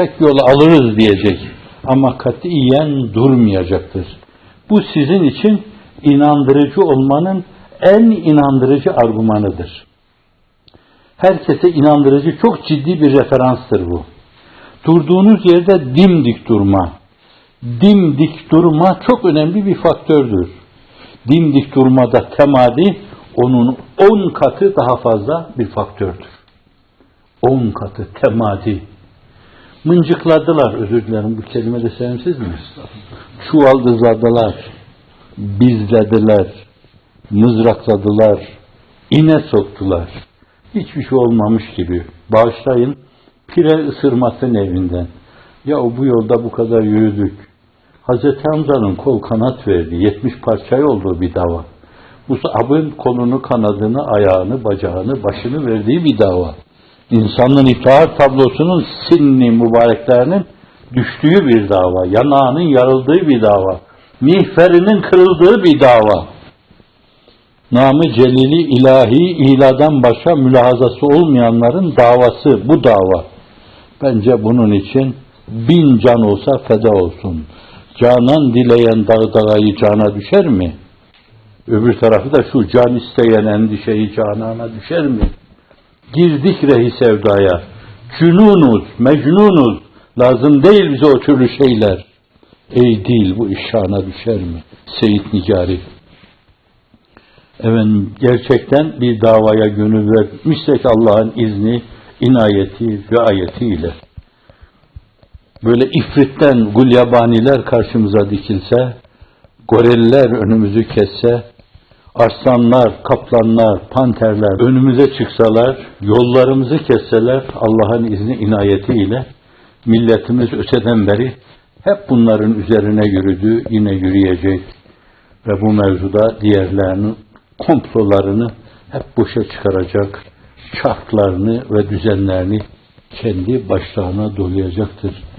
tek yolu alırız diyecek. Ama katiyen durmayacaktır. Bu sizin için inandırıcı olmanın en inandırıcı argümanıdır. Herkese inandırıcı çok ciddi bir referanstır bu. Durduğunuz yerde dimdik durma. Dimdik durma çok önemli bir faktördür. Dimdik durmada temadi onun on katı daha fazla bir faktördür. On katı temadi. Mıncıkladılar, özür dilerim bu kelime de sevimsiz mi? Çuvaldızladılar, bizlediler, mızrakladılar, ine soktular. Hiçbir şey olmamış gibi. Bağışlayın, pire ısırmasın evinden. Ya bu yolda bu kadar yürüdük. Hazreti Hamza'nın kol kanat verdi. 70 parçaya olduğu bir dava. Musab'ın kolunu, kanadını, ayağını, bacağını, başını verdiği bir dava. İnsanın iftihar tablosunun sinni mübareklerinin düştüğü bir dava. Yanağının yarıldığı bir dava. Mihferinin kırıldığı bir dava. Namı celili ilahi iladan başka mülahazası olmayanların davası bu dava. Bence bunun için bin can olsa feda olsun. Canan dileyen dağ dağayı cana düşer mi? Öbür tarafı da şu can isteyen endişeyi canana düşer mi? Girdik rehi sevdaya. Cünunuz, mecnunuz. Lazım değil bize o türlü şeyler. Ey dil bu iş şana düşer mi? Seyit Nicari. Efendim gerçekten bir davaya gönül vermişsek Allah'ın izni, inayeti, riayetiyle böyle ifritten gulyabaniler karşımıza dikilse, goriller önümüzü kesse, arslanlar, kaplanlar, panterler önümüze çıksalar, yollarımızı kesseler Allah'ın izni inayetiyle milletimiz öteden beri hep bunların üzerine yürüdü, yine yürüyecek ve bu mevzuda diğerlerinin komplolarını hep boşa çıkaracak, çarklarını ve düzenlerini kendi başlarına dolayacaktır.